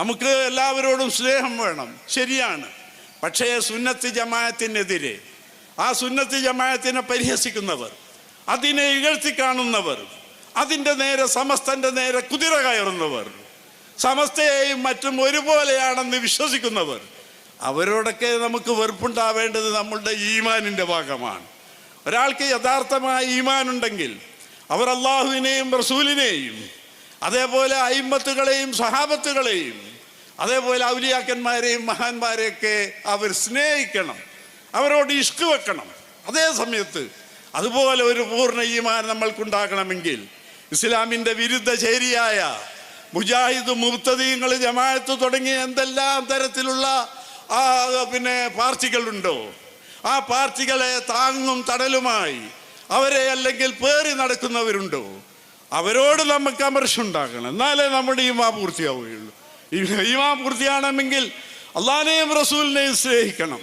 നമുക്ക് എല്ലാവരോടും സ്നേഹം വേണം. ശരിയാണ്. പക്ഷേ സുന്നത്ത് ജമായത്തിനെതിരെ ആ സുന്നത്ത് ജമായത്തിനെ പരിഹസിക്കുന്നവർ അതിനെ ഇകഴ്ത്തി കാണുന്നവർ അതിന്റെ നേരെ സമസ്തന്റെ നേരെ കുതിര കയറുന്നവർ സമസ്തയെയും മറ്റും ഒരുപോലെയാണെന്ന് വിശ്വസിക്കുന്നവർ അവരോടൊക്കെ നമുക്ക് വെറുപ്പുണ്ടാവേണ്ടത് നമ്മളുടെ ഈമാനിന്റെ ഭാഗമാണ്. ഒരാൾക്ക് യഥാർത്ഥമായ ഈമാൻ ഉണ്ടെങ്കിൽ അവർ അള്ളാഹുവിനെയും റസൂലിനെയും അതേപോലെ അയിമത്തുകളെയും സഹാബത്തുകളെയും അതേപോലെ ഔലിയാക്കന്മാരെയും മഹാന്മാരെയൊക്കെ അവർ സ്നേഹിക്കണം അവരോട് ഇഷ്ക് വെക്കണം. അതേ സമയത്ത് അതുപോലെ ഒരു പൂർണ ഈമാൻ നമ്മൾക്കുണ്ടാകണമെങ്കിൽ ഇസ്ലാമിന്റെ വിരുദ്ധ ശരിയായ മുജാഹിദ് മുബ്തദീങ്ങൾ ജമാഅത്ത് തുടങ്ങിയ എന്തെല്ലാം തരത്തിലുള്ള ആ പിന്നെ പാർട്ടികളുണ്ടോ ആ പാർട്ടികളെ താങ്ങും തടലുമായി അവരെ അല്ലെങ്കിൽ പേറി നടക്കുന്നവരുണ്ടോ അവരോട് നമുക്ക് അമർഷുണ്ടാക്കണം എന്നാലേ നമ്മുടെ ഈ മാ പൂർത്തിയാവുകയുള്ളൂ. ഈമാ പൂർത്തിയാണെങ്കിൽ അള്ളാഹിനെയും റസൂലിനെയും സ്നേഹിക്കണം.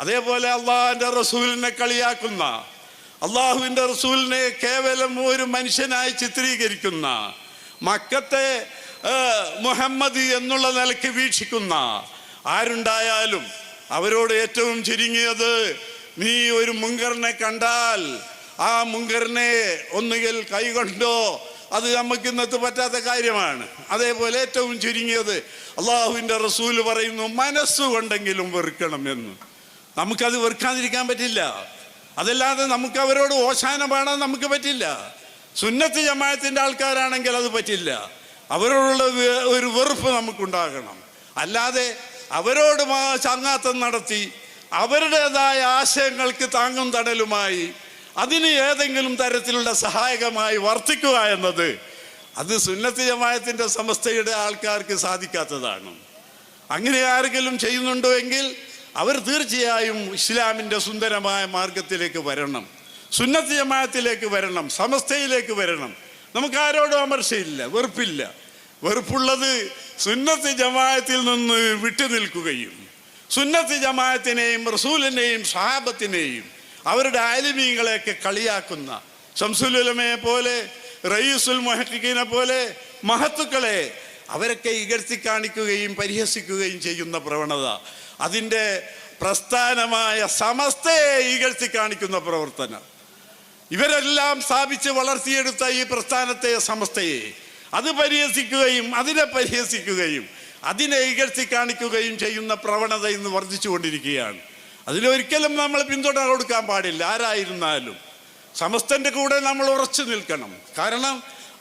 അതേപോലെ അള്ളാഹിന്റെ റസൂലിനെ കളിയാക്കുന്ന അള്ളാഹുവിന്റെ റസൂലിനെ കേവലം ഒരു മനുഷ്യനായി ചിത്രീകരിക്കുന്ന മക്കത്തെ മുഹമ്മദ് എന്നുള്ള നിലയ്ക്ക് വീക്ഷിക്കുന്ന ആരുണ്ടായാലും അവരോട് ഏറ്റവും ചുരുങ്ങിയത് നീ ഒരു മുങ്കറിനെ കണ്ടാൽ ആ മുങ്കറിനെ ഒന്നുകിൽ കൈകൊണ്ടോ അത് നമുക്ക് ഇന്നത്തെ പറ്റാത്ത കാര്യമാണ്. അതേപോലെ ഏറ്റവും ചുരുങ്ങിയത് അള്ളാഹുവിന്റെ റസൂൽ പറയുന്നു മനസ്സുകൊണ്ടെങ്കിലും വെറുക്കണം എന്ന്. നമുക്കത് വെറുക്കാതിരിക്കാൻ പറ്റില്ല. അതല്ലാതെ നമുക്ക് അവരോട് ഓശാന പാടാൻ നമുക്ക് പറ്റില്ല. സുന്നത്ത് ജമായത്തിന്റെ ആൾക്കാരാണെങ്കിൽ അത് പറ്റില്ല. അവരോടുള്ള ഒരു വെറുപ്പ് നമുക്കുണ്ടാകണം. അല്ലാതെ അവരോട് ചങ്ങാത്തം നടത്തി അവരുടേതായ ആശയങ്ങൾക്ക് താങ്ങും തടലുമായി അതിന് ഏതെങ്കിലും തരത്തിലുള്ള സഹായകമായി വർത്തിക്കുക എന്നത് അത് സുന്നത്ത് ജമായത്തിന്റെ സമസ്തയുടെ ആൾക്കാർക്ക് സാധിക്കാത്തതാണ്. അങ്ങനെ ആരെങ്കിലും ചെയ്യുന്നുണ്ടോ എങ്കിൽ അവർ തീർച്ചയായും ഇസ്ലാമിന്റെ സുന്ദരമായ മാർഗത്തിലേക്ക് വരണം. സുന്നത്തി ജമായത്തിലേക്ക് വരണം സമസ്തയിലേക്ക് വരണം. നമുക്ക് ആരോടും അമർശയില്ല വെറുപ്പില്ല. വെറുപ്പുള്ളത് സുന്നത്തി ജമായത്തിൽ നിന്ന് വിട്ടു നിൽക്കുകയും സുന്നത്ത് ജമായത്തിനെയും റസൂലിനെയും സഹാബത്തിനെയും അവരുടെ ആലിമീങ്ങളെയൊക്കെ കളിയാക്കുന്ന ഷംസുലുലമയെ പോലെ റയീസുൽ മൊഹക്കിനെ പോലെ മഹത്തുക്കളെ അവരൊക്കെ ഇകഴ്ത്തി കാണിക്കുകയും പരിഹസിക്കുകയും ചെയ്യുന്ന പ്രവണത അതിന്റെ പ്രസ്ഥാനമായ സമസ്തയെ ഇകഴ്ത്തി കാണിക്കുന്ന പ്രവർത്തനം. ഇവരെല്ലാം സ്ഥാപിച്ച് വളർത്തിയെടുത്ത ഈ പ്രസ്ഥാനത്തെ സമസ്തയെ അത് പരിഹസിക്കുകയും അതിനെ പരിഹസിക്കുകയും അതിനെ ഇകഴ്ത്തി കാണിക്കുകയും ചെയ്യുന്ന പ്രവണത ഇന്ന് വർദ്ധിച്ചുകൊണ്ടിരിക്കുകയാണ്. അതിലൊരിക്കലും നമ്മൾ പിന്തുണ കൊടുക്കാൻ പാടില്ല. ആരായിരുന്നാലും സമസ്തന്റെ കൂടെ നമ്മൾ ഉറച്ചു നിൽക്കണം. കാരണം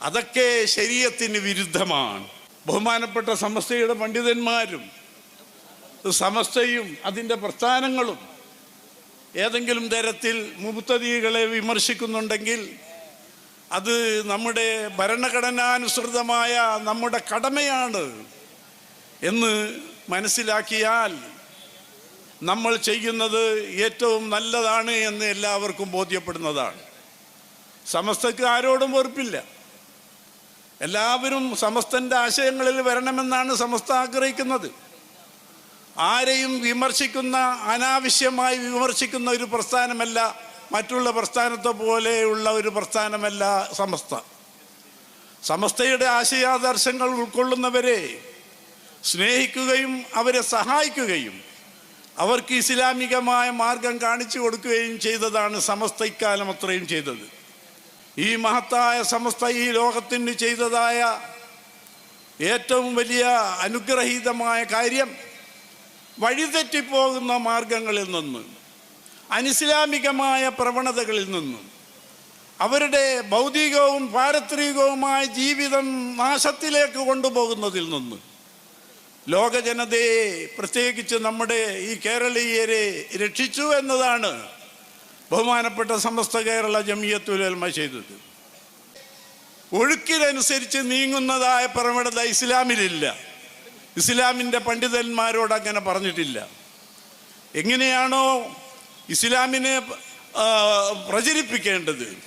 അതൊക്കെ ശരീരത്തിന് വിരുദ്ധമാണ്. ബഹുമാനപ്പെട്ട സമസ്തയുടെ പണ്ഡിതന്മാരും സമസ്തയും അതിന്റെ പ്രസ്ഥാനങ്ങളും ഏതെങ്കിലും തരത്തിൽ മുബത്തതികളെ വിമർശിക്കുന്നുണ്ടെങ്കിൽ അത് നമ്മുടെ ഭരണഘടനാനുസൃതമായ നമ്മുടെ കടമയാണ് എന്ന് മനസ്സിലാക്കിയാൽ നമ്മൾ ചെയ്യുന്നത് ഏറ്റവും നല്ലതാണ് എന്ന് എല്ലാവർക്കും ബോധ്യപ്പെടുന്നതാണ്. സമസ്തക്ക് ആരോടും വെറുപ്പില്ല. എല്ലാവരും സമസ്തന്റെ ആശയങ്ങളിൽ വരണമെന്നാണ് സമസ്ത ആഗ്രഹിക്കുന്നത്. ആരെയും വിമർശിക്കുന്ന അനാവശ്യമായി വിമർശിക്കുന്ന ഒരു പ്രസ്ഥാനമല്ല മറ്റുള്ള പ്രസ്ഥാനത്തെ പോലെയുള്ള ഒരു പ്രസ്ഥാനമല്ല സമസ്ത. സമസ്തയുടെ ആശയാദർശങ്ങൾ ഉൾക്കൊള്ളുന്നവരെ സ്നേഹിക്കുകയും അവരെ സഹായിക്കുകയും അവർക്ക് ഇസ്ലാമികമായ മാർഗം കാണിച്ചു കൊടുക്കുകയും ചെയ്തതാണ് സമസ്ത ഇക്കാലം അത്രയും ചെയ്തത്. ഈ മഹത്തായ സമസ്ത ഈ ലോകത്തിന് ചെയ്തതായ ഏറ്റവും വലിയ അനുഗ്രഹീതമായ കാര്യം വഴിതെറ്റിപ്പോകുന്ന മാർഗങ്ങളിൽ നിന്ന് അനിസ്ലാമികമായ പ്രവണതകളിൽ നിന്നും അവരുടെ ഭൗതികവും പാരത്രികവുമായ ജീവിതം നാശത്തിലേക്ക് കൊണ്ടുപോകുന്നതിൽ നിന്ന് ലോക ജനതയെ പ്രത്യേകിച്ച് നമ്മുടെ ഈ കേരളീയരെ രക്ഷിച്ചു എന്നതാണ് ബഹുമാനപ്പെട്ട സമസ്ത കേരള ജമിയത്തുലമ ചെയ്തത്. ഒഴുക്കിനനുസരിച്ച് നീങ്ങുന്നതായ പ്രവണത ഇസ്ലാമിലില്ല. ഇസ്ലാമിന്റെ പണ്ഡിതന്മാരോട് അങ്ങനെ പറഞ്ഞിട്ടില്ല. എങ്ങനെയാണോ ഇസ്ലാമിനെ പ്രചരിപ്പിക്കേണ്ടത്?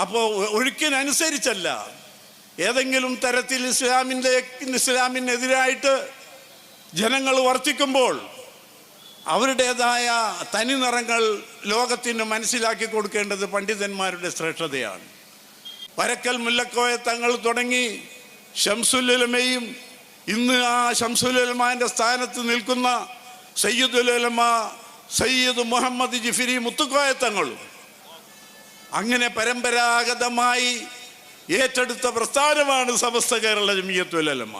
അപ്പോൾ ഒഴുക്കിനനുസരിച്ചല്ല ഏതെങ്കിലും തരത്തിൽ ഇസ്ലാമിന്റെ ഇസ്ലാമിനെതിരായിട്ട് ജനങ്ങൾ വർത്തിക്കുമ്പോൾ അവരുടേതായ തനി നിറങ്ങൾ ലോകത്തിന് മനസ്സിലാക്കി കൊടുക്കേണ്ടത് പണ്ഡിതന്മാരുടെ ശ്രേഷ്ഠതയാണ്. പരക്കൽ മുല്ലക്കോയ തങ്ങൾ തുടങ്ങി ഷംസുലുലമയും ഇന്ന് ആ ഷംസുലുലമാന്റെ സ്ഥാനത്ത് നിൽക്കുന്ന സയ്യിദുലമ സയ്യിദ് മുഹമ്മദ് ജിഫിരി മുത്തുക്കോയ തങ്ങളും. അങ്ങനെ പരമ്പരാഗതമായി ഏറ്റെടുത്ത പ്രസ്ഥാനമാണ് സമസ്ത കേരള ജമിയത്തുലമ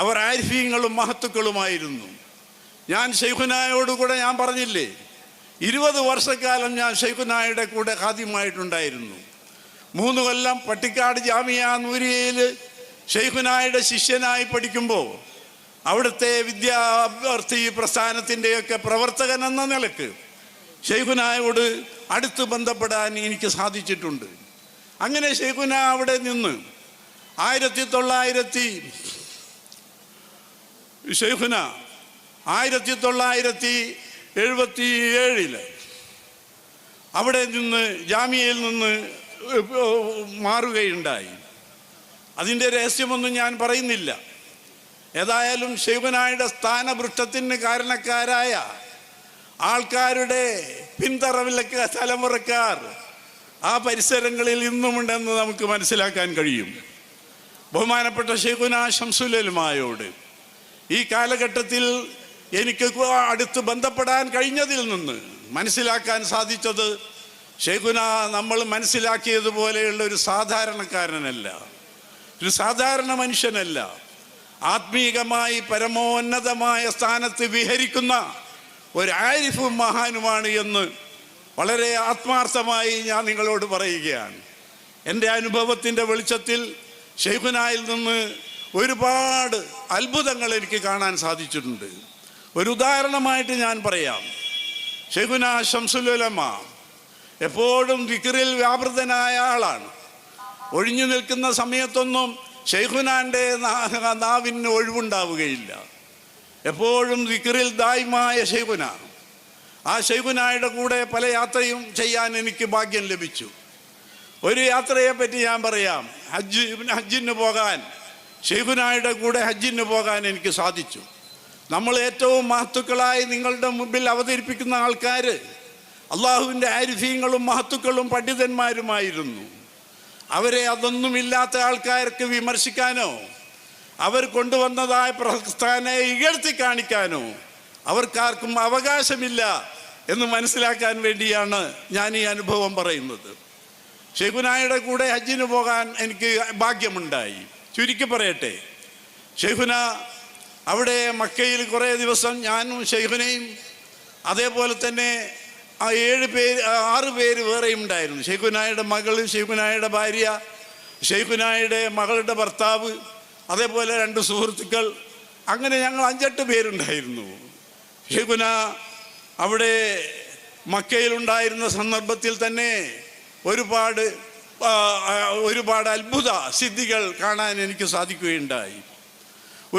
അവർ ആരിഫീങ്ങളും മഹത്തുക്കളുമായിരുന്നു. ഞാൻ ഷെയ്ഖുനായോടുകൂടെ ഞാൻ പറഞ്ഞില്ലേ ഇരുപത് വർഷക്കാലം ഞാൻ ഷെയ്ഖുനായുടെ കൂടെ ഖാദ്യമായിട്ടുണ്ടായിരുന്നു മൂന്ന് കൊല്ലം പട്ടിക്കാട് ജാമിയ നൂരിയയിൽ ഷെയ്ഖുനായുടെ ശിഷ്യനായി പഠിക്കുമ്പോൾ അവിടുത്തെ വിദ്യാർത്ഥി പ്രസ്ഥാനത്തിന്റെയൊക്കെ പ്രവർത്തകൻ എന്ന നിലയ്ക്ക് ഷെയ്ഖുനായോട് അടുത്ത് ബന്ധപ്പെടാൻ എനിക്ക് സാധിച്ചിട്ടുണ്ട്. അങ്ങനെ ഷെയ്ഖുന അവിടെ നിന്ന് ആയിരത്തി തൊള്ളായിരത്തി ഷെയ്ഖുന ആയിരത്തി തൊള്ളായിരത്തി എഴുപത്തി ഏഴിൽ അവിടെ നിന്ന് ജാമ്യയിൽ നിന്ന് മാറുകയുണ്ടായി. അതിന്റെ രഹസ്യമൊന്നും ഞാൻ പറയുന്നില്ല. ഏതായാലും ശിവനായുടെ സ്ഥാനഭൃഷ്ടത്തിന് കാരണക്കാരായ ആൾക്കാരുടെ പിന്തറവിലൊക്കെ തലമുറക്കാർ ആ പരിസരങ്ങളിൽ ഇന്നുമുണ്ടെന്ന് നമുക്ക് മനസ്സിലാക്കാൻ കഴിയും. ബഹുമാനപ്പെട്ട ഷെയ്ഖുന ഷംസുലലുമായോട് ഈ കാലഘട്ടത്തിൽ എനിക്ക് അടുത്ത് ബന്ധപ്പെടാൻ കഴിഞ്ഞതിൽ നിന്ന് മനസ്സിലാക്കാൻ സാധിച്ചത് ഷെയ്ഖുന നമ്മൾ മനസ്സിലാക്കിയതുപോലെയുള്ള ഒരു സാധാരണക്കാരനല്ല ഒരു സാധാരണ മനുഷ്യനല്ല. ആത്മീകമായി പരമോന്നതമായ സ്ഥാനത്ത് വിഹരിക്കുന്ന ഒരു ആരിഫും മഹാനുമാണ് എന്ന് വളരെ ആത്മാർത്ഥമായി ഞാൻ നിങ്ങളോട് പറയുകയാണ്. എന്റെ അനുഭവത്തിന്റെ വെളിച്ചത്തിൽ ഷെയ്ഖുനായിൽ നിന്ന് ഒരുപാട് അത്ഭുതങ്ങൾ എനിക്ക് കാണാൻ സാധിച്ചിട്ടുണ്ട്. ഒരു ഉദാഹരണമായിട്ട് ഞാൻ പറയാം. ഷെയ്ഖുന ഷംസുലുലമ എപ്പോഴും വിക്രിൽ വ്യാപൃതനായ ആളാണ്. ഒഴിഞ്ഞു നിൽക്കുന്ന സമയത്തൊന്നും ഷെയ്ഖുനാന്റെ നാവിന് ഒഴിവുണ്ടാവുകയില്ല. എപ്പോഴും വിക്രിൽ ദായ്മായ ഷെയ്ഖുന ആ ഷെയ്ഖുനായുടെ കൂടെ പല യാത്രയും ചെയ്യാൻ എനിക്ക് ഭാഗ്യം ലഭിച്ചു. ഒരു യാത്രയെ പറ്റി ഞാൻ പറയാം. ഹജ്ജ് ഹജ്ജിന് പോകാൻ ഷെയ്ഖുനായുടെ കൂടെ ഹജ്ജിന് പോകാൻ എനിക്ക് സാധിച്ചു. നമ്മൾ ഏറ്റവും മഹത്തുക്കളായി നിങ്ങളുടെ മുമ്പിൽ അവതരിപ്പിക്കുന്ന ആൾക്കാർ അള്ളാഹുവിന്റെ ആരിഫീങ്ങളും മഹത്തുക്കളും പണ്ഡിതന്മാരുമായിരുന്നു. അവരെ അതൊന്നുമില്ലാത്ത ആൾക്കാർക്ക് വിമർശിക്കാനോ അവർ കൊണ്ടുവന്നതായ പ്രസ്ഥാനെ ഇകഴ്ത്തി കാണിക്കാനോ അവർക്കാർക്കും അവകാശമില്ല എന്ന് മനസ്സിലാക്കാൻ വേണ്ടിയാണ് ഞാൻ ഈ അനുഭവം പറയുന്നത്. ഷെയ്ഖുനായുടെ കൂടെ ഹജ്ജിന് പോകാൻ എനിക്ക് ഭാഗ്യമുണ്ടായി. ചുരുക്കി പറയട്ടെ. ഷെയ്ഖുന അവിടെ മക്കയിൽ കുറേ ദിവസം ഞാനും ഷെയ്ഖുനയും അതേപോലെ തന്നെ ആ ഏഴ് പേര് ആറ് പേര് വേറെയും ഉണ്ടായിരുന്നു. ഷെയ്ഖുനായുടെ മകൾ ഷെയ്ഖുനായുടെ ഭാര്യ ഷെയ്ഖുനായുടെ മകളുടെ ഭർത്താവ് അതേപോലെ രണ്ട് സുഹൃത്തുക്കൾ അങ്ങനെ ഞങ്ങൾ അഞ്ചെട്ട് പേരുണ്ടായിരുന്നു. ഷെയ്ഖുന അവിടെ മക്കയിലുണ്ടായിരുന്ന സന്ദർഭത്തിൽ തന്നെ ഒരുപാട് ഒരുപാട് അത്ഭുത സിദ്ധികൾ കാണാൻ എനിക്ക് സാധിക്കുകയുണ്ടായി.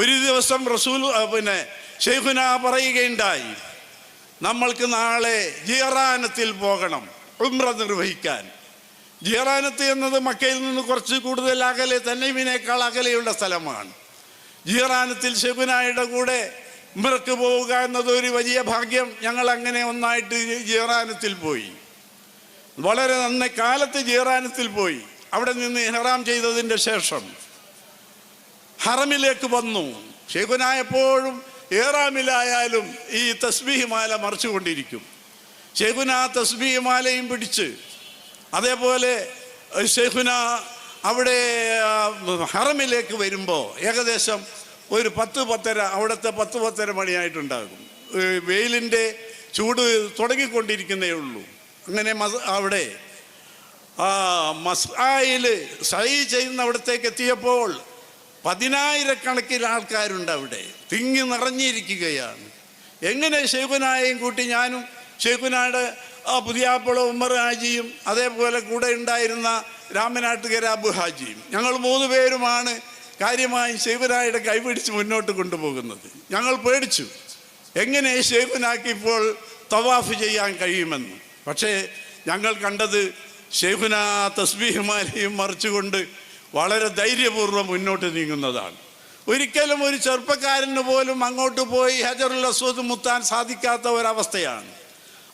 ഒരു ദിവസം റസൂൽ പിന്നെ ഷെയ്ഖുന പറയുകയുണ്ടായി നമ്മൾക്ക് നാളെ ജിയറാനത്തിൽ പോകണം ഉംറ നിർവഹിക്കാൻ. ജിയറാനത്ത് എന്നത് മക്കയിൽ നിന്ന് കുറച്ച് കൂടുതൽ അകലെ തന്നെ ഇവിനേക്കാൾ അകലെയുള്ള സ്ഥലമാണ്. ജിയറാനത്തിൽ ഷെബുനായുടെ കൂടെ ഉംറക്ക് പോവുക എന്നത് ഒരു വലിയ ഭാഗ്യം ഞങ്ങൾ അങ്ങനെ ഒന്നായിട്ട് ജീറാനത്തിൽ പോയി. വളരെ നന്നായി കാലത്ത് ജീറാനത്തിൽ പോയി. അവിടെ നിന്ന് ഇഹ്റാം ചെയ്തതിന്റെ ശേഷം ഹറമിലേക്ക് വന്നു. ഷെയ്ഖുന എപ്പോഴും ഏറാമിലായാലും ഈ തസ്ബീഹ് മാല മറിച്ചുകൊണ്ടിരിക്കും. ഷെയ്ഖുന ആ തസ്ബീഹ് മാലയും പിടിച്ച് അതേപോലെ ഷേഖുന അവിടെ ഹറമിലേക്ക് വരുമ്പോൾ ഏകദേശം ഒരു പത്ത് പത്തര അവിടുത്തെ പത്ത് പത്തര മണിയായിട്ടുണ്ടാകും. വെയിലിന്റെ ചൂട് തുടങ്ങിക്കൊണ്ടിരിക്കുന്നേ ഉള്ളൂ. അങ്ങനെ മസ് അവിടെ ആ മസ്ആയിൽ സൈ ചെയ്യുന്ന അവിടത്തേക്ക് എത്തിയപ്പോൾ പതിനായിരക്കണക്കിന് ആൾക്കാരുണ്ട് അവിടെ. തിങ്ങി നിറഞ്ഞിരിക്കുകയാണ്. എങ്ങനെ ഷെയ്ഖുനായെയും കൂട്ടി ഞാനും ഷെയ്ഖുനായുടെ ആ പുതിയാപ്പുള ഉമ്മർ ഹാജിയും അതേപോലെ കൂടെ ഉണ്ടായിരുന്ന രാമനാട്ടുകര അബു ഹാജിയും ഞങ്ങൾ മൂന്ന് പേരുമാണ് കാര്യമായും ഷെയ്ഖുനായുടെ കൈപിടിച്ച് മുന്നോട്ട് കൊണ്ടുപോകുന്നത്. ഞങ്ങൾ പേടിച്ചു. എങ്ങനെ ഷെയ്ഖുനാക്ക് ഇപ്പോൾ തവാഫ് ചെയ്യാൻ കഴിയുമെന്ന്. പക്ഷേ ഞങ്ങൾ കണ്ടത് ഷെയ്ഖുന തസ്ബീഹുമാരെയും മറിച്ചുകൊണ്ട് വളരെ ധൈര്യപൂർവം മുന്നോട്ട് നീങ്ങുന്നതാണ്. ഒരിക്കലും ഒരു ചെറുപ്പക്കാരന് പോലും അങ്ങോട്ട് പോയി ഹജറുൽ അസ്വദ് മുത്താൻ സാധിക്കാത്ത ഒരവസ്ഥയാണ്.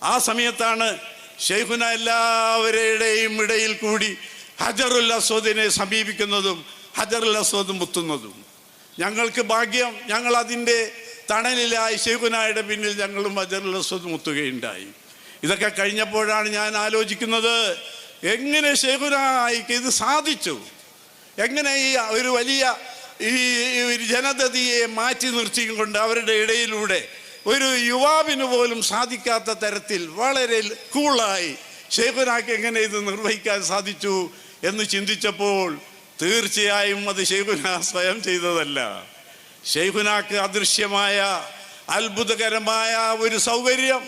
ആ സമയത്താണ് ഷെയ്ഖുന എല്ലാവരുടെയും ഇടയിൽ കൂടി ഹജറുൽ അസ്വദിനെ സമീപിക്കുന്നതും ഹജറുൽ അസ്വദ് മുത്തുന്നതും. ഞങ്ങൾക്ക് ഭാഗ്യം ഞങ്ങൾ അതിന്റെ തണലിലായി ഷെയ്ഖുനായുടെ പിന്നിൽ ഞങ്ങളും അജറുലസ്വത് മുത്തുകയുണ്ടായി. ഇതൊക്കെ കഴിഞ്ഞപ്പോഴാണ് ഞാൻ ആലോചിക്കുന്നത് എങ്ങനെ ശേഖുനായിക്ക് ഇത് സാധിച്ചു? എങ്ങനെ ഈ ഒരു വലിയ ഈ ഒരു ജനതയെ മാറ്റി നിർത്തിക്കൊണ്ട് അവരുടെ ഇടയിലൂടെ ഒരു യുവാവിന് പോലും സാധിക്കാത്ത തരത്തിൽ വളരെ കൂളായി ഷെയ്ഖുനാക്ക് എങ്ങനെ ഇത് നിർവഹിക്കാൻ സാധിച്ചു എന്ന് ചിന്തിച്ചപ്പോൾ തീർച്ചയായും അത് ഷെയ്ഖുന സ്വയം ചെയ്തതല്ല. ഷെയ്ഖുനാക്ക് അദൃശ്യമായ അത്ഭുതകരമായ ഒരു സൗകര്യം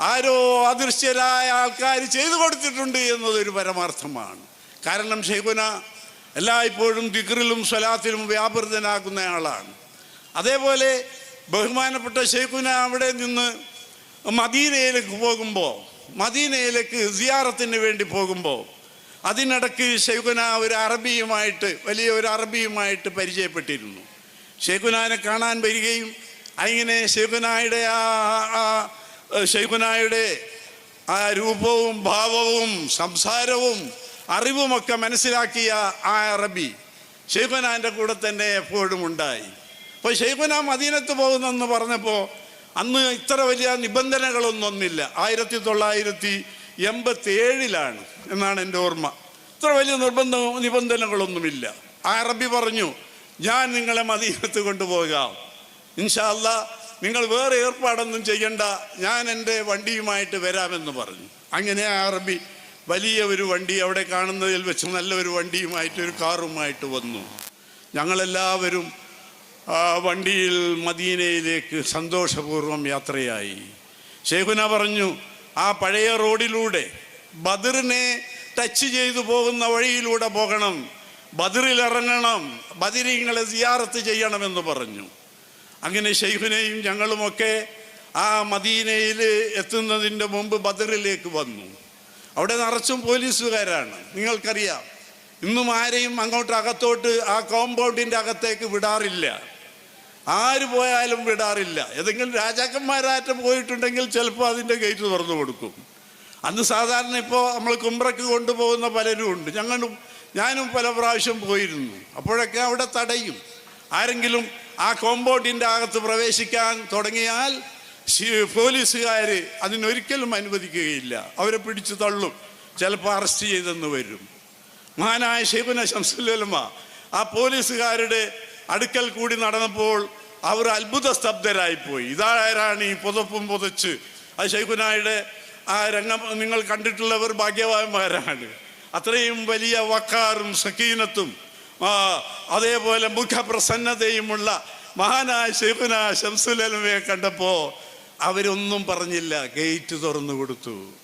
ആരോ അദൃശ്യരായ ആൾക്കാർ ചെയ്തു കൊടുത്തിട്ടുണ്ട് എന്നതൊരു പരമാർത്ഥമാണ്. കാരണം ഷെയ്ഖുന എല്ലായ്പ്പോഴും ദിക്റിലും സ്വലാത്തിലും വ്യാപൃതനാകുന്ന ആളാണ്. അതേപോലെ ബഹുമാനപ്പെട്ട ഷെയ്ഖുന അവിടെ നിന്ന് മദീനയിലേക്ക് പോകുമ്പോൾ മദീനയിലേക്ക് സിയാറത്തിന് വേണ്ടി പോകുമ്പോൾ അതിനിടയ്ക്ക് ഷെയ്ഖുന ഒരു അറബിയുമായിട്ട് വലിയ ഒരു അറബിയുമായിട്ട് പരിചയപ്പെട്ടിരുന്നു. ഷെയ്ഖുനാനെ കാണാൻ വരികയും അങ്ങനെ ഷെയ്ഖുനായുടെ ആ ആ ഷെയ്ഖുനായുടെ ആ രൂപവും ഭാവവും സംസാരവും അറിവുമൊക്കെ മനസ്സിലാക്കിയ ആ അറബി ഷെയ്ഖുനാന്റെ കൂടെ തന്നെ എപ്പോഴും ഉണ്ടായി. അപ്പോൾ ഷെയ്ഖുന മദീനത്ത് പോകുന്നെന്ന് പറഞ്ഞപ്പോൾ അന്ന് ഇത്ര വലിയ നിബന്ധനകളൊന്നൊന്നില്ല. ആയിരത്തി തൊള്ളായിരത്തി എൺപത്തി ഏഴിലാണ് എന്നാണ് എന്റെ ഓർമ്മ. ഇത്ര വലിയ നിർബന്ധ നിബന്ധനകളൊന്നുമില്ല. ആ അറബി പറഞ്ഞു ഞാൻ നിങ്ങളെ മദീനത്ത് കൊണ്ടുപോകാം ഇൻഷാല്ല നിങ്ങൾ വേറെ ഏർപ്പാടൊന്നും ചെയ്യണ്ട. ഞാൻ എന്റെ വണ്ടിയുമായിട്ട് വരാമെന്ന് പറഞ്ഞു. അങ്ങനെ ആ അറബി വലിയ ഒരു വണ്ടി അവിടെ കാണുന്നതിൽ വെച്ച് നല്ലൊരു വണ്ടിയുമായിട്ട് ഒരു കാറുമായിട്ട് വന്നു. ഞങ്ങളെല്ലാവരും വണ്ടിയിൽ മദീനയിലേക്ക് സന്തോഷപൂർവം യാത്രയായി. ഷേഖുന പറഞ്ഞു ആ പഴയ റോഡിലൂടെ ബദറിനെ ടച്ച് ചെയ്തു പോകുന്ന വഴിയിലൂടെ പോകണം. ബദറിൽ ബദിരിങ്ങളെ സിയാറത്ത് ചെയ്യണമെന്ന് പറഞ്ഞു. അങ്ങനെ ഷെയ്ഖുനെയും ഞങ്ങളുമൊക്കെ ആ മദീനയിൽ എത്തുന്നതിന്റെ മുമ്പ് ബദറിലേക്ക് വന്നു. അവിടെ നിറച്ചും പോലീസുകാരാണ്. നിങ്ങൾക്കറിയാം. ഇന്നും ആരെയും അങ്ങോട്ട് അകത്തോട്ട് ആ കോമ്പൗണ്ടിന്റെ അകത്തേക്ക് വിടാറില്ല. ആര് പോയാലും വിടാറില്ല. ഏതെങ്കിലും രാജാക്കന്മാരാറ്റം പോയിട്ടുണ്ടെങ്കിൽ ചിലപ്പോൾ അതിന്റെ ഗേറ്റ് തുറന്നു കൊടുക്കും. അന്ന് സാധാരണ ഇപ്പോൾ നമ്മൾ കുമ്പ്രക്ക് കൊണ്ടുപോകുന്ന പലരും ഉണ്ട്. ഞങ്ങളും ഞാനും പല പ്രാവശ്യം പോയിരുന്നു. അപ്പോഴൊക്കെ അവിടെ തടയും. ആരെങ്കിലും ആ കോമ്പൗണ്ടിന്റെ അകത്ത് പ്രവേശിക്കാൻ തുടങ്ങിയാൽ പോലീസുകാർ അതിനൊരിക്കലും അനുവദിക്കുകയില്ല. അവരെ പിടിച്ചു തള്ളും. ചിലപ്പോൾ അറസ്റ്റ് ചെയ്തെന്ന് വരും. മഹാനായ ഷെയ്ബുന ശംസുലമ ആ പോലീസുകാരുടെ അടുക്കൽ കൂടി നടന്നപ്പോൾ അവർ അത്ഭുത സ്തബ്ധരായിപ്പോയി. ഇതാരാണ് ഈ പുതപ്പും പുതച്ച്? അത് ശൈഖുനായുടെ ആ രംഗം നിങ്ങൾ കണ്ടിട്ടുള്ളവർ ഭാഗ്യവാന്മാരാണ്. അത്രയും വലിയ വക്കാറും സഖീനത്തും അതേപോലെ മുഖപ്രസന്നതയുമുള്ള മഹാനായ ഷെയ്ഖുന ശംസുലമയെ കണ്ടപ്പോൾ അവരൊന്നും പറഞ്ഞില്ല ഗേറ്റ് തുറന്നു കൊടുത്തു.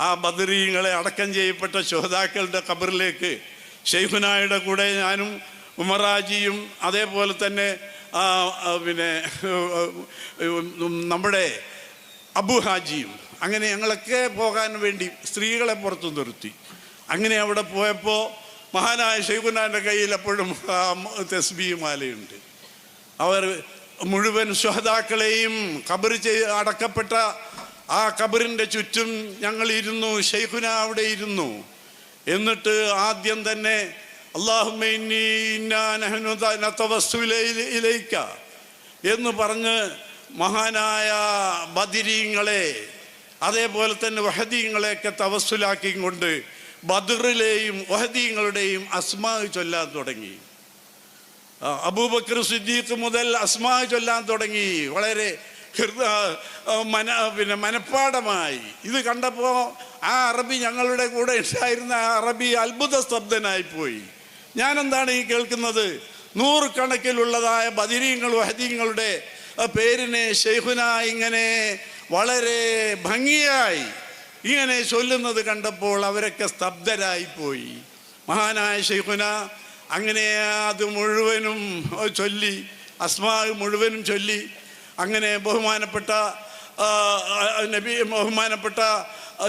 ആ ബദരീങ്ങളെ അടക്കം ചെയ്യപ്പെട്ട ശോതാക്കളുടെ ഖബറിലേക്ക് ഷെയ്ഖുനായുടെ കൂടെ ഞാനും ഉമറാജിയും അതേപോലെ തന്നെ പിന്നെ നമ്മുടെ അബു ഹാജിയും അങ്ങനെ ഞങ്ങളൊക്കെ പോകാൻ വേണ്ടി സ്ത്രീകളെ പുറത്തു നിർത്തി. അങ്ങനെ അവിടെ പോയപ്പോൾ മഹാനായ ഷെയ്ഖുനാന്റെ കയ്യിൽ എപ്പോഴും തെസ്ബി മാലയുണ്ട്. അവർ മുഴുവൻ ശുഹതാക്കളെയും കബർ ചെയ് അടക്കപ്പെട്ട ആ കബറിന്റെ ചുറ്റും ഞങ്ങൾ ഇരുന്നു ഷെയ്ഖുന അവിടെ ഇരുന്നു. എന്നിട്ട് ആദ്യം തന്നെ അള്ളാഹുമൈക്ക എന്ന് പറഞ്ഞ് മഹാനായ ബദിരീങ്ങളെ അതേപോലെ തന്നെ വഹദീങ്ങളെയൊക്കെ തവസ്സുലാക്കിയും കൊണ്ട് ബദറിലെയും വഹദീങ്ങളുടെയും അസ്മാ ചൊല്ലാൻ തുടങ്ങി. അബൂബക്കർ സിദ്ദീഖ് മുതൽ അസ്മാ ചൊല്ലാൻ തുടങ്ങി. വളരെ മന പിന്നെ മനഃപ്പാടമായി. ഇത് കണ്ടപ്പോൾ ആ അറബി ഞങ്ങളുടെ കൂടെ ഉണ്ടായിരുന്ന ആ അറബി അത്ഭുത സ്തബ്ധനായിപ്പോയി ഞാനെന്താണ് ഈ കേൾക്കുന്നത്? നൂറുകണക്കിലുള്ളതായ ബദിരീങ്ങൾ വഹദീങ്ങളുടെ പേരിനെ ഷെയ്ഖുന ഇങ്ങനെ വളരെ ഭംഗിയായി ഇങ്ങനെ ചൊല്ലുന്നത് കണ്ടപ്പോൾ അവരൊക്കെ സ്തബ്ധരായിപ്പോയി. മഹാനായ ഷെയ്ഖുന അങ്ങനെ അത് മുഴുവനും ചൊല്ലി അസ്മാ മുഴുവനും ചൊല്ലി അങ്ങനെ ബഹുമാനപ്പെട്ട നബി ബഹുമാനപ്പെട്ട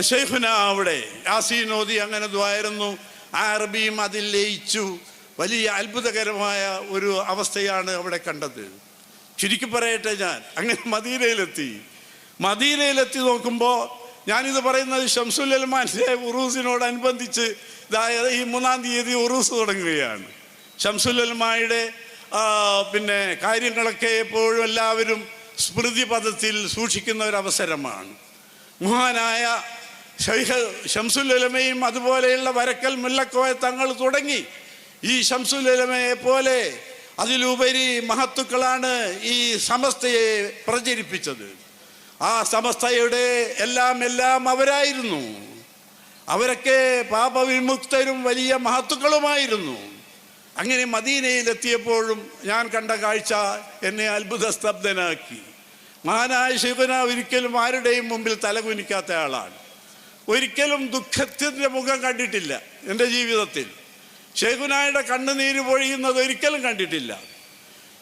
ഷെയ്ഖുന അവിടെ യാസീനോദി അങ്ങനെ ദ്വായിരുന്നു ആ അറബിയും അതിൽ ലയിച്ചു. വലിയ അത്ഭുതകരമായ ഒരു അവസ്ഥയാണ് അവിടെ കണ്ടത്. ചുരുക്കി പറയട്ടെ ഞാൻ. അങ്ങനെ മദീനയിലെത്തി. മദീനയിലെത്തി നോക്കുമ്പോൾ ഞാനിത് പറയുന്നത് ഷംസുല്ലമാന്റെ ഉറൂസിനോടനുബന്ധിച്ച് ഇതായത് ഈ മൂന്നാം തീയതി ഉറൂസ് തുടങ്ങുകയാണ്. ഷംസുല്ലമായുടെ ആ, പിന്നെ കാര്യങ്ങളൊക്കെ എപ്പോഴും എല്ലാവരും സ്മൃതി പദത്തിൽ സൂക്ഷിക്കുന്ന ഒരു അവസരമാണ്. മഹാനായ ഷൈഖ് ഷംസുലമയും അതുപോലെയുള്ള വരക്കൽ മുല്ലക്കോയ തങ്ങൾ തുടങ്ങി. ഈ ഷംസുലമയെ പോലെ അതിലുപരി മഹത്തുക്കളാണ് ഈ സമസ്തയെ പ്രചരിപ്പിച്ചത്. ആ സമസ്തയുടെ എല്ലാം എല്ലാം അവരായിരുന്നു. അവരൊക്കെ പാപവിമുക്തരും വലിയ മഹത്തുക്കളുമായിരുന്നു. അങ്ങനെ മദീനയിലെത്തിയപ്പോഴും ഞാൻ കണ്ട കാഴ്ച എന്നെ അത്ഭുത സ്തബ്ധനാക്കി മഹാനായ ശിവന ഒരിക്കലും ആരുടെയും മുമ്പിൽ തലകുനിക്കാത്ത ആളാണ്. ഒരിക്കലും ദുഃഖത്തിന്റെ മുഖം കണ്ടിട്ടില്ല എന്റെ ജീവിതത്തിൽ. ഷെയ്ഖുനായുടെ കണ്ണുനീര് പൊഴിയുന്നത് ഒരിക്കലും കണ്ടിട്ടില്ല.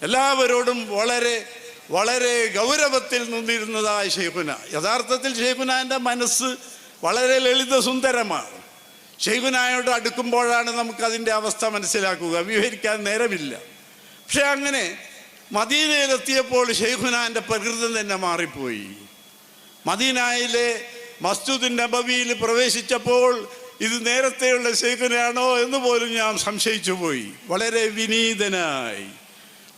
എല്ലാവരോടും വളരെ വളരെ ഗൗരവത്തിൽ നിന്നിരുന്നതായ ഷെയ്ഖുന യഥാർത്ഥത്തിൽ ഷെയ്ഖുനാന്റെ മനസ്സ് വളരെ ലളിത സുന്ദരമാണ് ഷെയ്ഖുനായോട് അടുക്കുമ്പോഴാണ് നമുക്കതിന്റെ അവസ്ഥ മനസ്സിലാക്കുക. വിവരിക്കാൻ നേരമില്ല. പക്ഷെ അങ്ങനെ മദീനയിലെത്തിയപ്പോൾ ഷെയ്ഖുനാന്റെ പ്രകൃതം തന്നെ മാറിപ്പോയി. മദീനായിലെ മസ്ജിദ് നബവിയിൽ പ്രവേശിച്ചപ്പോൾ ഇത് നേരത്തെയുള്ള ശേഖനാണോ എന്ന് പോലും ഞാൻ സംശയിച്ചു പോയി. വളരെ വിനീതനായി.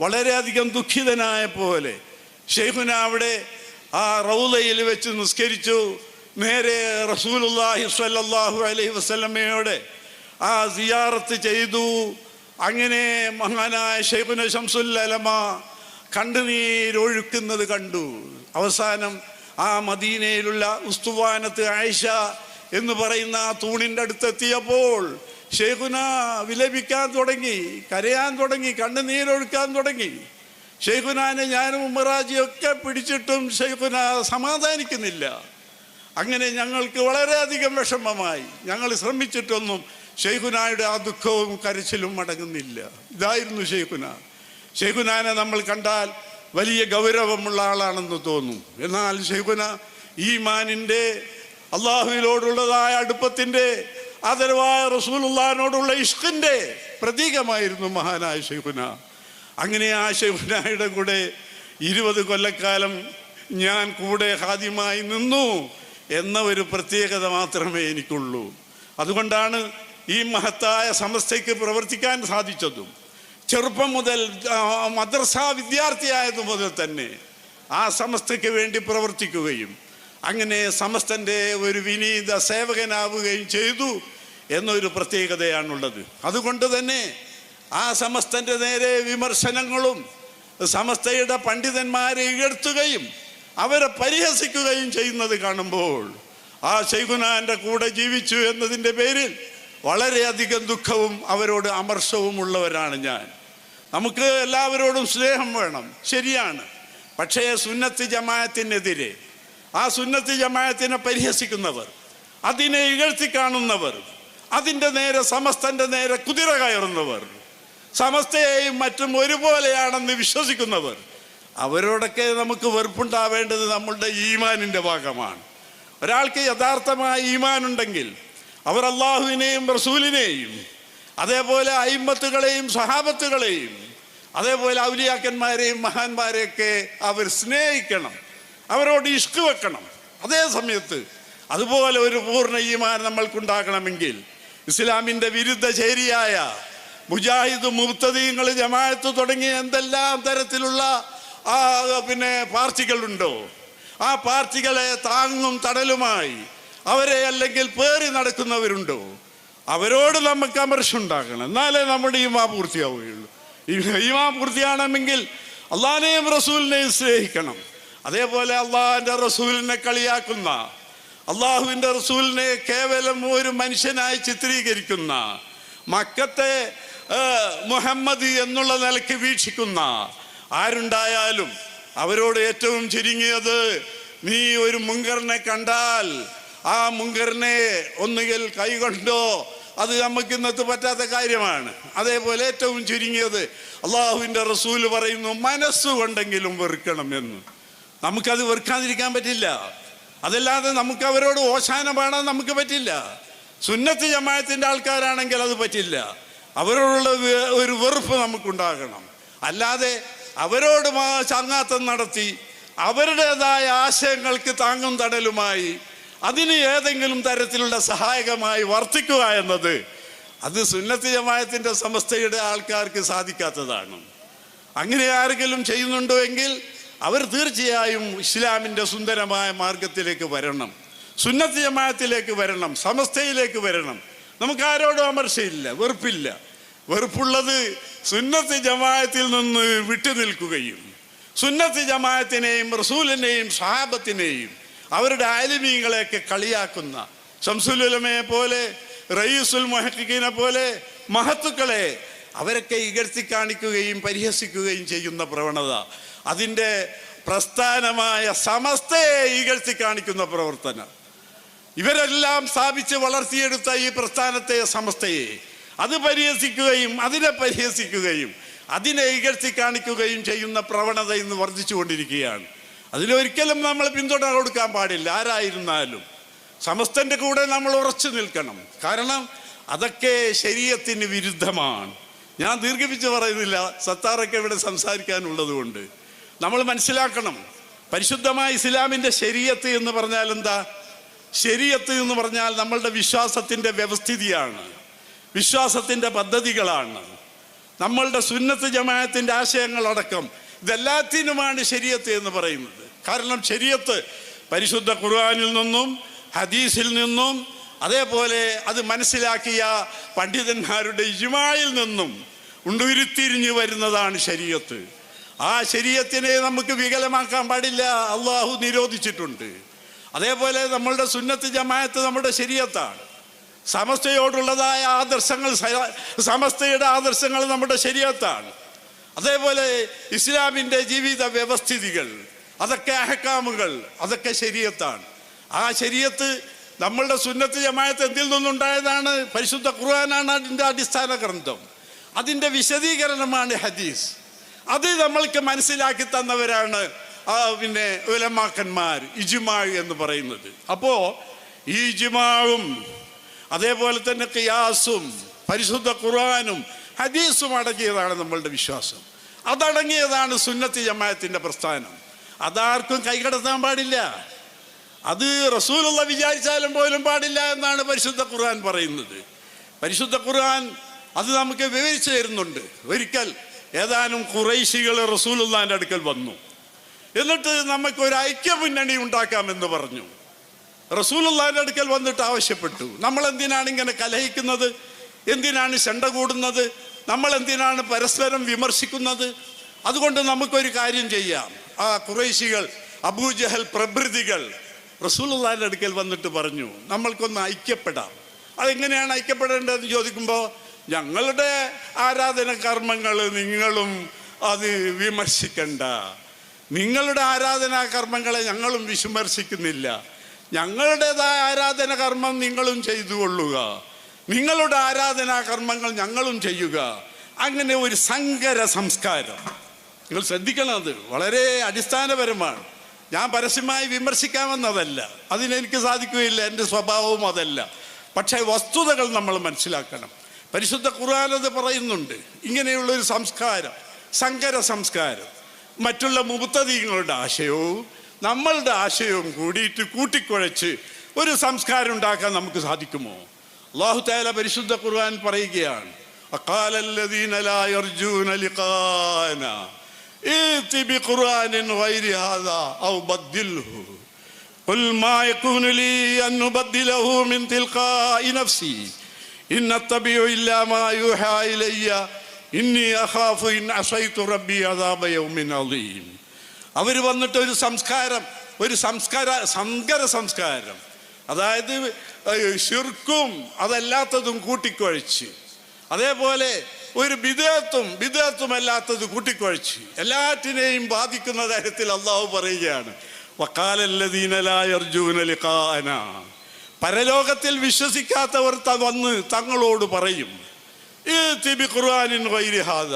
വളരെയധികം ദുഃഖിതനായ പോലെ. ഷെയ്ഖുന അവിടെ ആ റൗലയിൽ വെച്ച് നിസ്കരിച്ചു. നേരെ റസൂലുല്ലാഹി സ്വല്ലല്ലാഹു അലൈഹി വസല്ലമയോടെ ആ സിയാറത്ത് ചെയ്തു. അങ്ങനെ മഹാനായ ഷെയ്ഖുന ശംസുല്ലമ കണ്ണുനീരൊഴുക്കുന്നത് കണ്ടു. അവസാനം ആ മദീനയിലുള്ള ഉസ്തുവാനത്ത് ആയിഷ എന്ന് പറയുന്ന ആ തൂണിന്റെ അടുത്തെത്തിയപ്പോൾ ഷെയ്ഖുന വിലപിക്കാൻ തുടങ്ങി കരയാൻ തുടങ്ങി കണ്ണുനീരൊഴുക്കാൻ തുടങ്ങി. ഷെയ്ഖുനാനെ ഞാനും ഉമ്മറാജിയൊക്കെ പിടിച്ചിട്ടും ഷെയ്ഖുന സമാധാനിക്കുന്നില്ല. അങ്ങനെ ഞങ്ങൾക്ക് വളരെയധികം വിഷമമായി. ഞങ്ങൾ ശ്രമിച്ചിട്ടൊന്നും ഷെയ്ഖുനായുടെ ആ ദുഃഖവും കരച്ചിലും അടങ്ങുന്നില്ല ഇതായിരുന്നു ഷെയ്ഖുന. ഷെയ്ഖുനാനെ നമ്മൾ കണ്ടാൽ വലിയ ഗൗരവമുള്ള ആളാണെന്ന് തോന്നും. എന്നാൽ ഷെയ്ഖുന മാനിന്റെ അള്ളാഹുവിനോടുള്ളതായ അടുപ്പത്തിന്റെ ആദരവായ റസൂലുള്ളഹാനോടുള്ള ഇഷ്കിന്റെ പ്രതീകമായിരുന്നു മഹാനായ ഷെയ്ഖുന അങ്ങനെ ആ ഷെയ്ഖുനായുടെ കൂടെ ഇരുപത് കൊല്ലക്കാലം ഞാൻ കൂടെ ഹാദ്യമായി നിന്നു എന്ന ഒരു പ്രത്യേകത മാത്രമേ എനിക്കുള്ളൂ. അതുകൊണ്ടാണ് ഈ മഹത്തായ സമസ്തയ്ക്ക് പ്രവർത്തിക്കാൻ സാധിച്ചതും. ചെറുപ്പം മുതൽ മദ്രസ വിദ്യാർത്ഥിയായത് മുതൽ തന്നെ ആ സമസ്തയ്ക്ക് വേണ്ടി പ്രവർത്തിക്കുകയും അങ്ങനെ സമസ്തന്റെ ഒരു വിനീത സേവകനാവുകയും ചെയ്തു എന്നൊരു പ്രത്യേകതയാണുള്ളത്. അതുകൊണ്ട് തന്നെ ആ സമസ്തന്റെ നേരെ വിമർശനങ്ങളും സമസ്തയുടെ പണ്ഡിതന്മാരെ ഇകഴ്ത്തുകയും അവരെ പരിഹസിക്കുകയും ചെയ്യുന്നത് കാണുമ്പോൾ ആ ശൈഖുനാന്റെ കൂടെ ജീവിച്ചു എന്നതിന്റെ പേരിൽ വളരെയധികം ദുഃഖവും അവരോട് അമർഷവും ഉള്ളവരാണ് ഞാൻ. നമുക്ക് എല്ലാവരോടും സ്നേഹം വേണം. ശരിയാണ്. പക്ഷേ സുന്നത്ത് ജമായത്തിനെതിരെ ആ സുന്നത്ത് ജമായത്തിനെ പരിഹസിക്കുന്നവർ അതിനെ ഇകഴ്ത്തി കാണുന്നവർ അതിന്റെ നേരെ സമസ്തന്റെ നേരെ കുതിര കയറുന്നവർ സമസ്തയെയും മറ്റും ഒരുപോലെയാണെന്ന് വിശ്വസിക്കുന്നവർ അവരോടൊക്കെ നമുക്ക് വെറുപ്പുണ്ടാവേണ്ടത് നമ്മളുടെ ഈമാനിന്റെ ഭാഗമാണ്. ഒരാൾക്ക് യഥാർത്ഥമായ ഈമാൻ ഉണ്ടെങ്കിൽ അവർ അള്ളാഹുവിനെയും റസൂലിനെയും അതേപോലെ അയിമത്തുകളെയും സഹാബത്തുകളെയും അതേപോലെ ഔലിയാക്കന്മാരെയും മഹാന്മാരെയൊക്കെ അവർ സ്നേഹിക്കണം അവരോട് ഇഷ്ക് വെക്കണം. അതേ സമയത്ത് അതുപോലെ ഒരു പൂർണ ഈമാൻ നമ്മൾക്കുണ്ടാകണമെങ്കിൽ ഇസ്ലാമിന്റെ വിരുദ്ധ ചേരിയായ മുജാഹിദ് മുബ്തദീങ്ങൾ ജമാഅത്ത് തുടങ്ങിയ എന്തെല്ലാം തരത്തിലുള്ള ആ പിന്നെ പാർട്ടികളുണ്ടോ? ആ പാർട്ടികളെ താങ്ങും തടലുമായി അവരെ അല്ലെങ്കിൽ പേറി നടക്കുന്നവരുണ്ടോ? അവരോട് നമുക്ക് അമർഷുണ്ടാക്കണം എന്നാലേ നമ്മുടെ ഈമാ പൂർത്തിയാവുകയുള്ളൂ. ഈ- ഈമാ പൂർത്തിയാണെങ്കിൽ അള്ളാഹിനെയും റസൂലിനെയും സ്നേഹിക്കണം. അതേപോലെ അള്ളാഹിന്റെ റസൂലിനെ കളിയാക്കുന്ന അള്ളാഹുവിന്റെ റസൂലിനെ കേവലം ഒരു മനുഷ്യനായി ചിത്രീകരിക്കുന്ന മക്കത്തെ മുഹമ്മദ് എന്നുള്ള നിലയ്ക്ക് വീക്ഷിക്കുന്ന ആരുണ്ടായാലും അവരോട് ഏറ്റവും ചുരുങ്ങിയത് നീ ഒരു മുങ്കറിനെ കണ്ടാൽ ആ മുങ്കറിനെ ഒന്നുകിൽ കൈകൊണ്ടോ അത് നമുക്ക് ഇന്നത്തെ പറ്റാത്ത കാര്യമാണ്. അതേപോലെ ഏറ്റവും ചുരുങ്ങിയത് അള്ളാഹുവിന്റെ റസൂൽ പറയുന്നു മനസ്സുകൊണ്ടെങ്കിലും വെറുക്കണം എന്ന്. നമുക്കത് വെറുക്കാതിരിക്കാൻ പറ്റില്ല. അതല്ലാതെ നമുക്ക് അവരോട് ഓശാന പാടാൻ നമുക്ക് പറ്റില്ല. സുന്നത്ത് ജമായത്തിന്റെ ആൾക്കാരാണെങ്കിൽ അത് പറ്റില്ല. അവരോടുള്ള ഒരു വെറുപ്പ് നമുക്കുണ്ടാകണം. അല്ലാതെ അവരോട് ചങ്ങാത്തം നടത്തി അവരുടേതായ ആശയങ്ങൾക്ക് താങ്ങും തടലുമായി അതിന് ഏതെങ്കിലും തരത്തിലുള്ള സഹായകമായി വർത്തിക്കുക എന്നത് അത് സുന്നത്ത് ജമായത്തിന്റെ സമസ്തയുടെ ആൾക്കാർക്ക് സാധിക്കാത്തതാണ്. അങ്ങനെ ആരെങ്കിലും ചെയ്യുന്നുണ്ടോ എങ്കിൽ അവർ തീർച്ചയായും ഇസ്ലാമിന്റെ സുന്ദരമായ മാർഗത്തിലേക്ക് വരണം. സുന്നത്തി ജമായത്തിലേക്ക് വരണം സമസ്തയിലേക്ക് വരണം. നമുക്ക് ആരോടും അമർശയില്ല വെറുപ്പില്ല. വെറുപ്പുള്ളത് സുന്നത്തി ജമായത്തിൽ നിന്ന് വിട്ടു നിൽക്കുകയും സുന്നത്ത് ജമായത്തിനെയും റസൂലിനെയും സഹാബത്തിനെയും അവരുടെ ആലിമീങ്ങളെയൊക്കെ കളിയാക്കുന്ന ശംസുലുലമയെ പോലെ റയീസുൽ മൊഹക്കിനെ പോലെ മഹത്തുക്കളെ അവരൊക്കെ ഇകഴ്ത്തി കാണിക്കുകയും പരിഹസിക്കുകയും ചെയ്യുന്ന പ്രവണത അതിന്റെ പ്രസ്ഥാനമായ സമസ്തയെ ഇകഴ്ത്തി കാണിക്കുന്ന പ്രവർത്തനം. ഇവരെല്ലാം സ്ഥാപിച്ച് വളർത്തിയെടുത്ത ഈ പ്രസ്ഥാനത്തെ സമസ്തയെ അത് പരിഹസിക്കുകയും അതിനെ പരിഹസിക്കുകയും അതിനെ ഇകഴ്ത്തി കാണിക്കുകയും ചെയ്യുന്ന പ്രവണത ഇന്ന് വർദ്ധിച്ചുകൊണ്ടിരിക്കുകയാണ്. അതിലൊരിക്കലും നമ്മൾ പിന്തുണ കൊടുക്കാൻ പാടില്ല. ആരായിരുന്നാലും. സമസ്തന്റെ കൂടെ നമ്മൾ ഉറച്ചു നിൽക്കണം. കാരണം അതൊക്കെ ശരീരത്തിന് വിരുദ്ധമാണ്. ഞാൻ ദീർഘിപ്പിച്ച് പറയുന്നില്ല. സത്താറൊക്കെ ഇവിടെ സംസാരിക്കാനുള്ളത് കൊണ്ട് നമ്മൾ മനസ്സിലാക്കണം. പരിശുദ്ധമായ ഇസ്ലാമിന്റെ ശരീരത്ത് എന്ന് പറഞ്ഞാൽ എന്താ? ശരീരത്ത് എന്ന് പറഞ്ഞാൽ നമ്മളുടെ വിശ്വാസത്തിന്റെ വ്യവസ്ഥിതിയാണ്. വിശ്വാസത്തിന്റെ പദ്ധതികളാണ്. നമ്മളുടെ സുന്നത്ത് ജമായത്തിന്റെ ആശയങ്ങളടക്കം. ഇതെല്ലാത്തിനുമാണ് ശരീരത്ത് എന്ന് പറയുന്നത്. കാരണം ശരീരത്ത് പരിശുദ്ധ ഖുർആനിൽ നിന്നും ഹദീസിൽ നിന്നും അതേപോലെ അത് മനസ്സിലാക്കിയ പണ്ഡിതന്മാരുടെ ഇജുമായിൽ നിന്നും ഉണ്ടുരുത്തിരിഞ്ഞു വരുന്നതാണ് ശരീരത്ത്. ആ ശരീരത്തിനെ നമുക്ക് വികലമാക്കാൻ പാടില്ല അള്ളാഹു നിരോധിച്ചിട്ടുണ്ട്. അതേപോലെ നമ്മളുടെ സുന്നത്ത് ജമായത്ത് നമ്മുടെ ശരീരത്താണ്. സമസ്തയോടുള്ളതായ ആദർശങ്ങൾ സമസ്തയുടെ ആദർശങ്ങൾ നമ്മുടെ ശരീരത്താണ്. അതേപോലെ ഇസ്ലാമിന്റെ ജീവിത വ്യവസ്ഥിതികൾ അതൊക്കെ അഹക്കാമുകൾ അതൊക്കെ ശരീരത്താണ്. ആ ശരീരത്ത് നമ്മളുടെ സുന്നത്ത് ജമായത്ത് എന്തിൽ നിന്നുണ്ടായതാണ്? പരിശുദ്ധ ഖുർആനാണ് അതിന്റെ അടിസ്ഥാന ഗ്രന്ഥം. അതിന്റെ വിശദീകരണമാണ് ഹദീസ്. അത് നമ്മൾക്ക് മനസ്സിലാക്കി തന്നവരാണ് പിന്നെ ഉലമാക്കന്മാർ ഇജുമാ എന്ന് പറയുന്നത്. അപ്പോൾ ഈ ഇജുമാവും അതേപോലെ തന്നെ ഖിയാസും പരിശുദ്ധ ഖുർആാനും ഹദീസും അടങ്ങിയതാണ് നമ്മളുടെ വിശ്വാസം. അതടങ്ങിയതാണ് സുന്നത്തി ജമായത്തിന്റെ പ്രസ്ഥാനം. അതാർക്കും കൈകടത്താൻ പാടില്ല. അത് റസൂലുള്ള വിചാരിച്ചാലും പോലും പാടില്ല എന്നാണ് പരിശുദ്ധ ഖുർആൻ പറയുന്നത്. പരിശുദ്ധ ഖുർആൻ അത് നമുക്ക് വിവരിച്ചു തരുന്നുണ്ട്. ഒരിക്കൽ ഏതാനും കുറൈശികൾ റസൂലുള്ളാന്റെ അടുക്കൽ വന്നു. എന്നിട്ട് നമുക്ക് ഒരു ഐക്യ മുന്നണി ഉണ്ടാക്കാമെന്ന് പറഞ്ഞു. റസൂലുള്ളാന്റെ അടുക്കൽ വന്നിട്ട് ആവശ്യപ്പെട്ടു. നമ്മൾ എന്തിനാണ് ഇങ്ങനെ കലഹിക്കുന്നത്? എന്തിനാണ് ശണ്ട കൂടുന്നത്? നമ്മൾ എന്തിനാണ് പരസ്പരം വിമർശിക്കുന്നത്? അതുകൊണ്ട് നമുക്കൊരു കാര്യം ചെയ്യാം. ആ കുറേശികൾ അബൂജഹൽ പ്രഭൃതികൾ റസൂലുള്ളാന്റെ അടുക്കൽ വന്നിട്ട് പറഞ്ഞു നമ്മൾക്കൊന്ന് ഐക്യപ്പെടാം. അതെങ്ങനെയാണ് ഐക്യപ്പെടേണ്ടതെന്ന് ചോദിക്കുമ്പോൾ ഞങ്ങളുടെ ആരാധന കർമ്മങ്ങൾ നിങ്ങളും അത് വിമർശിക്കണ്ട. നിങ്ങളുടെ ആരാധനാ കർമ്മങ്ങളെ ഞങ്ങളും വിമർശിക്കുന്നില്ല. ഞങ്ങളുടേതായ ആരാധന കർമ്മം നിങ്ങളും ചെയ്തു കൊള്ളുക നിങ്ങളുടെ ആരാധനാ കർമ്മങ്ങൾ ഞങ്ങളും ചെയ്യുക. അങ്ങനെ ഒരു സങ്കര സംസ്കാരം. നിങ്ങൾ ശ്രദ്ധിക്കണം അത്. വളരെ അടിസ്ഥാനപരമാണ്. ഞാൻ പരസ്യമായി വിമർശിക്കാമെന്നതല്ല. അതിനെനിക്ക് സാധിക്കുകയില്ല. എന്റെ സ്വഭാവവും അതല്ല. പക്ഷേ വസ്തുതകൾ നമ്മൾ മനസ്സിലാക്കണം. പരിശുദ്ധ ഖുർആാനത് പറയുന്നുണ്ട്. ഇങ്ങനെയുള്ളൊരു സംസ്കാരം സങ്കര സംസ്കാരം മറ്റുള്ള മുബുത്തതീങ്ങളുടെ ആശയവും നമ്മളുടെ ആശയവും കൂടിയിട്ട് കൂട്ടിക്കുഴച്ച് ഒരു സംസ്കാരം ഉണ്ടാക്കാൻ നമുക്ക് സാധിക്കുമോ? അള്ളാഹു താല പരിശുദ്ധ ഖുർആൻ പറയുകയാണ് അക്കാലല്ലദീന ലാ യർജൂന ائت بقرآن غير هذا أو بدله قل ما يكون لي أن نبدله من تلقاء نفسي إن أتبع إلا ما يوحى إلي إني أخاف إن عصيت ربي عذاب يوم عظيم അവർ വന്നിട്ട് ഒരു സംസ്കാരം ഒരു സംസ്കാര സങ്കര സംസ്കാരം അതായത് ഏഹ്, ശിർക്കും അതല്ലാത്തതും കൂട്ടിക്കുഴച്ച് അതേപോലെ ഒരു ബിദത്വം ബിദത്വം അല്ലാത്തത് കൂട്ടിക്കുഴച്ച്. എല്ലാറ്റിനെയും ബാധിക്കുന്ന തരത്തിൽ അള്ളാഹു പറയുകയാണ്. വക്കാലല്ലദീനലായർജുനലിഖാന പരലോകത്തിൽ വിശ്വസിക്കാത്തവർ വന്ന് തങ്ങളോട് പറയും ഈ തിബി ഖുർആാനിൻ വൈരിഹാദ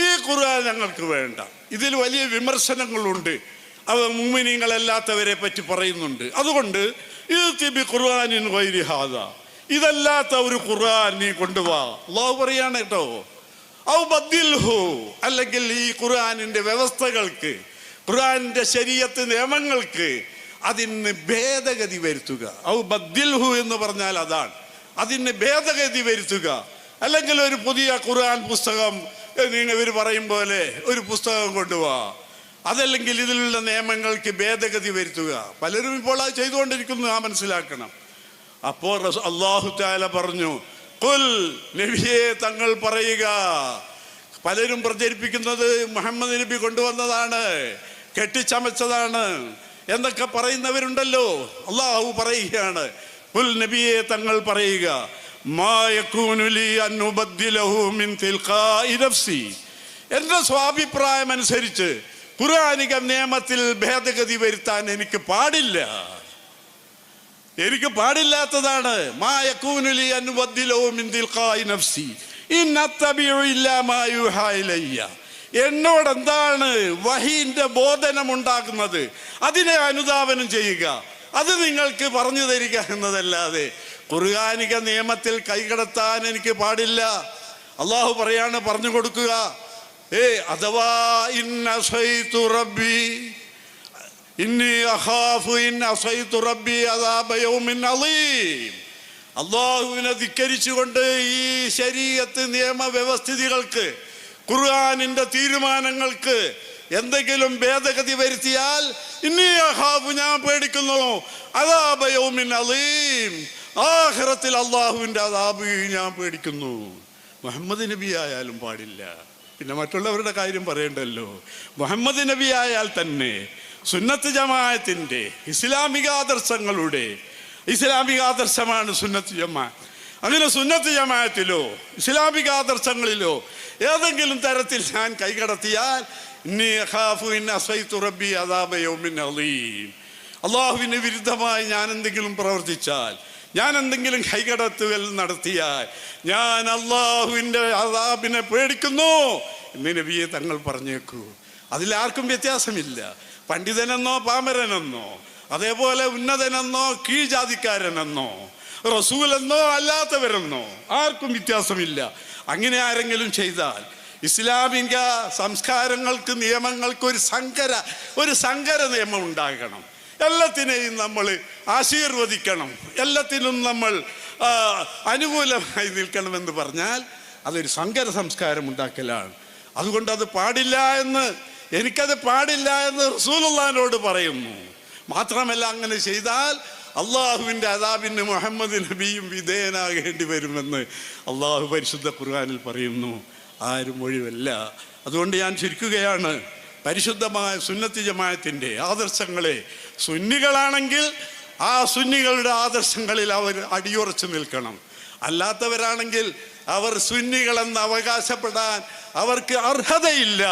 ഈ ഖുർആൻ ഞങ്ങൾക്ക് വേണ്ട. ഇതിൽ വലിയ വിമർശനങ്ങളുണ്ട്. അവ മുമിനിങ്ങളല്ലാത്തവരെ പറ്റി പറയുന്നുണ്ട്. അതുകൊണ്ട് ഈ തിബി ഖുർആാനിൻ വൈരിഹാദ ഇതല്ലാത്ത ഒരു ഖുർആൻ നീ കൊണ്ടുപോവാ അള്ളാഹു പറയാണ് കേട്ടോ. ഔ അല്ലെങ്കിൽ ഈ ഖുർആനിന്റെ വ്യവസ്ഥകൾക്ക് ഖുർആനിന്റെ ശരീരത്ത് നിയമങ്ങൾക്ക് അതിന് ഭേദഗതി വരുത്തുക. ഔ ബദ്ദിൽഹു എന്ന് പറഞ്ഞാൽ അതാണ്. അതിന് ഭേദഗതി വരുത്തുക. അല്ലെങ്കിൽ ഒരു പുതിയ ഖുർആൻ പുസ്തകം ഇവർ പറയും പോലെ ഒരു പുസ്തകം കൊണ്ടുപോവാ അതല്ലെങ്കിൽ ഇതിലുള്ള നിയമങ്ങൾക്ക് ഭേദഗതി വരുത്തുക. പലരും ഇപ്പോൾ അത് ചെയ്തുകൊണ്ടിരിക്കുന്നു ആ മനസ്സിലാക്കണം. അപ്പോൾ അള്ളാഹു താല പറഞ്ഞു കുൽ നബിയെ തങ്ങൾ പറയുക. പലരും പ്രചരിപ്പിക്കുന്നത് മുഹമ്മദ് നബി കൊണ്ടുവന്നതാണ് കെട്ടിച്ചമച്ചതാണ് എന്നൊക്കെ പറയുന്നവരുണ്ടല്ലോ. അള്ളാഹു പറയുകയാണ് കുൽ നബിയെ തങ്ങൾ പറയുക. എന്റെ സ്വാഭിപ്രായം അനുസരിച്ച് ഖുർആനിക നിയമത്തിൽ ഭേദഗതി വരുത്താൻ എനിക്ക് പാടില്ല. എനിക്ക് പാടില്ലാത്തതാണ്. മാ യകൂനു ലി അൻ ഉബദ്ദിലഹു മിൻ തിൽഖാഇ നഫ്സി. എന്നോട് എന്താണ് വഹീന്റെ ബോധനം ഉണ്ടാക്കുന്നത് അതിനെ അനുധാവനം ചെയ്യുക. അത് നിങ്ങൾക്ക് പറഞ്ഞു തരിക എന്നതല്ലാതെ. കുർഗാനിക നിയമത്തിൽ കൈകടത്താൻ എനിക്ക് പാടില്ല. അള്ളാഹു പറയാണ് പറഞ്ഞു കൊടുക്കുക. ഏ അഥവാ ഇന്ന റബ്ബി. അള്ളാഹുവിനെ ധിക്കരിച്ചുകൊണ്ട് ഈ ശരീരത്ത് നിയമവ്യവസ്ഥിതികൾക്ക് ഖുർആാനിന്റെ തീരുമാനങ്ങൾക്ക് എന്തെങ്കിലും ഭേദഗതി വരുത്തിയാൽ ഇനി അഹാബ് ഞാൻ പേടിക്കുന്നു. അതാബയോമിൻ അലീം ആഖിറത്തിൽ അള്ളാഹുവിന്റെ അതാബ് ഞാൻ പേടിക്കുന്നു. മുഹമ്മദ് നബി ആയാലും പാടില്ല. പിന്നെ മറ്റുള്ളവരുടെ കാര്യം പറയണ്ടല്ലോ. മുഹമ്മദ് നബി ആയാൽ തന്നെ സുന്നത്ത് ജമാഅത്തിന്റെ ഇസ്ലാമിക ആദർശങ്ങളുടെ ഇസ്ലാമിക ആദർശമാണ് സുന്നത്ത് ജമാ. അങ്ങനെ സുന്നത്ത് ജമാഅത്തിലോ ഇസ്ലാമിക ആദർശങ്ങളിലോ ഏതെങ്കിലും തരത്തിൽ ഞാൻ കൈകടത്തിയാൽ അള്ളാഹുവിന് വിരുദ്ധമായി ഞാൻ എന്തെങ്കിലും പ്രവർത്തിച്ചാൽ ഞാൻ എന്തെങ്കിലും കൈകടത്തുകൾ നടത്തിയാൽ ഞാൻ അള്ളാഹുവിന്റെ അതാബിനെ പേടിക്കുന്നു എന്ന് നബിയെ തങ്ങൾ പറഞ്ഞേക്കൂ. അതിലാർക്കും വ്യത്യാസമില്ല. പണ്ഡിതനെന്നോ പാമരനെന്നോ അതേപോലെ ഉന്നതനെന്നോ കീഴ്ജാതിക്കാരനെന്നോ റസൂലെന്നോ അല്ലാത്തവരെന്നോ ആർക്കും വ്യത്യാസമില്ല. അങ്ങനെ ആരെങ്കിലും ചെയ്താൽ ഇസ്ലാമിക സംസ്കാരങ്ങൾക്ക് നിയമങ്ങൾക്ക് ഒരു സങ്കര ഒരു സങ്കര നിയമം ഉണ്ടാകണം എല്ലാത്തിനെയും നമ്മൾ ആശീർവദിക്കണം. എല്ലാത്തിനും നമ്മൾ അനുകൂലമായി നിൽക്കണമെന്ന് പറഞ്ഞാൽ അതൊരു സങ്കര സംസ്കാരം ഉണ്ടാക്കലാണ്. അതുകൊണ്ട് അത് പാടില്ല എന്ന് എനിക്കത് പാടില്ല എന്ന് റസൂലുള്ളാഹിനോട് പറയുന്നു. മാത്രമല്ല അങ്ങനെ ചെയ്താൽ അള്ളാഹുവിന്റെ അതാബിന് മുഹമ്മദ് നബിയും വിധേയനാകേണ്ടി വരുമെന്ന് അള്ളാഹു പരിശുദ്ധ ഖുർആാനിൽ പറയുന്നു. ആരും ഒഴിവല്ല. അതുകൊണ്ട് ഞാൻ ചുരുക്കുകയാണ്. പരിശുദ്ധമായ സുന്നത്തി ജമായത്തിന്റെ ആദർശങ്ങളെ സുന്നികളാണെങ്കിൽ ആ സുന്നികളുടെ ആദർശങ്ങളിൽ അവർ അടിയുറച്ചു നിൽക്കണം. അല്ലാത്തവരാണെങ്കിൽ അവർ സുന്നികളെന്ന് അവകാശപ്പെടാൻ അവർക്ക് അർഹതയില്ല.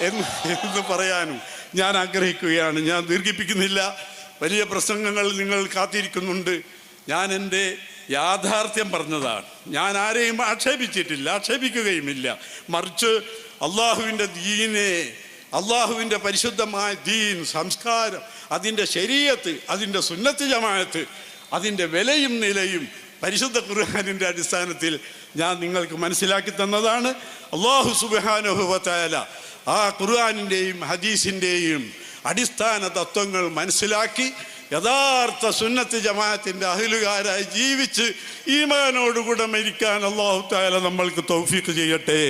എന്ന് എന്ന് പറയാനും ഞാൻ ആഗ്രഹിക്കുകയാണ്. ഞാൻ ദീർഘിപ്പിക്കുന്നില്ല. വലിയ പ്രസംഗങ്ങൾ നിങ്ങൾ കാത്തിരിക്കുന്നുണ്ട്. ഞാൻ എന്റെ യാഥാർത്ഥ്യം പറഞ്ഞതാണ്. ഞാൻ ആരെയും ആക്ഷേപിച്ചിട്ടില്ല ആക്ഷേപിക്കുകയുമില്ല. മറിച്ച് അള്ളാഹുവിന്റെ ദീനെ അള്ളാഹുവിന്റെ പരിശുദ്ധമായ ദീൻ സംസ്കാരം അതിന്റെ ശരീരത്ത് അതിന്റെ സുന്നത്ത് ജമാഅത്ത് അതിന്റെ വിലയും നിലയും പരിശുദ്ധ ഖുർഹാനിന്റെ അടിസ്ഥാനത്തിൽ ഞാൻ നിങ്ങൾക്ക് മനസ്സിലാക്കി തന്നതാണ്. അള്ളാഹു സുബാനുഭവത്തായ ആ ഖുർആാനിന്റെയും ഹദീസിന്റെയും അടിസ്ഥാന തത്വങ്ങൾ മനസ്സിലാക്കി യഥാർത്ഥ സുന്നത്ത് ജമാഅത്തിന്റെ അഹിലുകാരായി ജീവിച്ച് ഈമാനോടുകൂടെ മരിക്കാൻ അള്ളാഹു താല നമ്മൾക്ക് തൗഫീഖ് ചെയ്യട്ടെ.